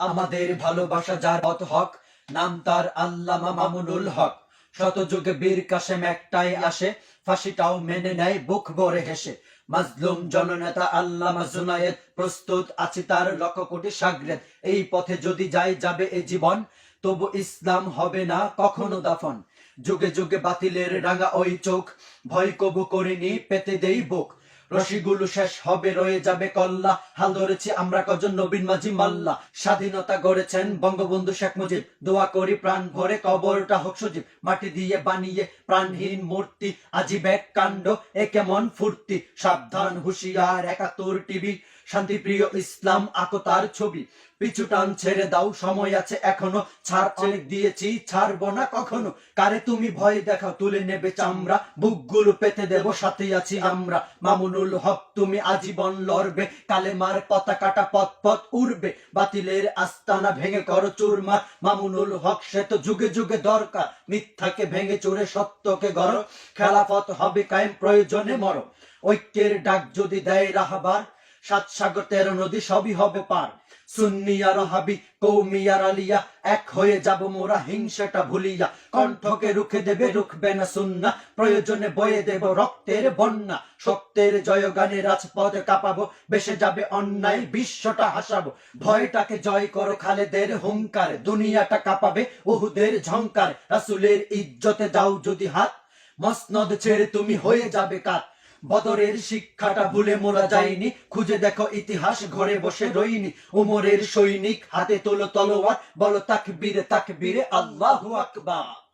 আমাদের ভালোবাসা যার পথ হক, নাম তার আল্লামা মামুনুল হক। শত যুগে বীর কাশেম একটাই আসে, ফাঁসিটাও মেনে নেয়, বুক ভরে হেসে। মাজলুম জননেতা আল্লামা জুনায়েদ, প্রস্তুত আছে তার লক্ষ কোটি সাগরেদ এই পথে যদি যায় যাবে এ জীবন, তবু ইসলাম হবে না কখনো দাফন। যুগে যুগে বাতিলের রাঙা ওই চোখ, ভয় কবু করিনি, পেতে দেই বুক। রশিগুলো শেষ হবে, রয়ে যাবে কল্লা। হাল ধরেছি আমরা কজন নবীন মাঝি মাল্লা। স্বাধীনতা গড়েছেন বঙ্গবন্ধু শেখ মুজিব। দোয়া করি প্রাণ ভরে, কবরটা হোক সজীব। মাটি দিয়ে বানিয়ে প্রাণহীন মূর্তি। আজিব এক কাণ্ড, এ কেমন ফুর্তি? সাবধান, হুঁশিয়ার, একাত্তর টিভি। শান্তিপ্রিয় ইসলাম আকতার ছবি। পিছু টান ছেড়ে দাও, সময় আছে এখনও। ছাড় অনেক দিয়েছি, ছাড়বো না কখনো। কারে তুমি ভয় দেখাও, তুলে নেবে চামড়া। বুকগুলো পেতে দেব, সাথে আছি আমরা। মামুনুল হক, তুমি আজীবন লড়বে। কালেমার পতাকাটা পথ পথ উড়বে। বাতিলের আস্তানা ভেঙে করো চুরমার। মামুনুল হক, সে তো যুগে যুগে দরকার। মিথ্যাকে ভেঙে চুরে সত্যকে গড়। খেলাফত হবে কায়েম, প্রয়োজনে মর। ঐক্যের ডাক যদি দেয় রাহাবার সাত সাগর, তেরো নদী সবই হবে পার। অন্যায়, বিশ্বটা হাসাবো। ভয়টাকে জয় করো খালেদের হুঙ্কার, দুনিয়াটা কাঁপাবে উহুদের ঝংকার। রাসুলের ইজ্জতে দাও যদি হাত, মসনদ ছেড়ে তুমি হয়ে যাবে কাত। বদরের শিক্ষাটা ভুলে মোরা যায়নি খুঁজে দেখো ইতিহাস, ঘরে বসে রইনি। উমরের সৈনিক, হাতে তোলো তলোয়ার। বলো তাকবীরে তাকবীরে আল্লাহু আকবার।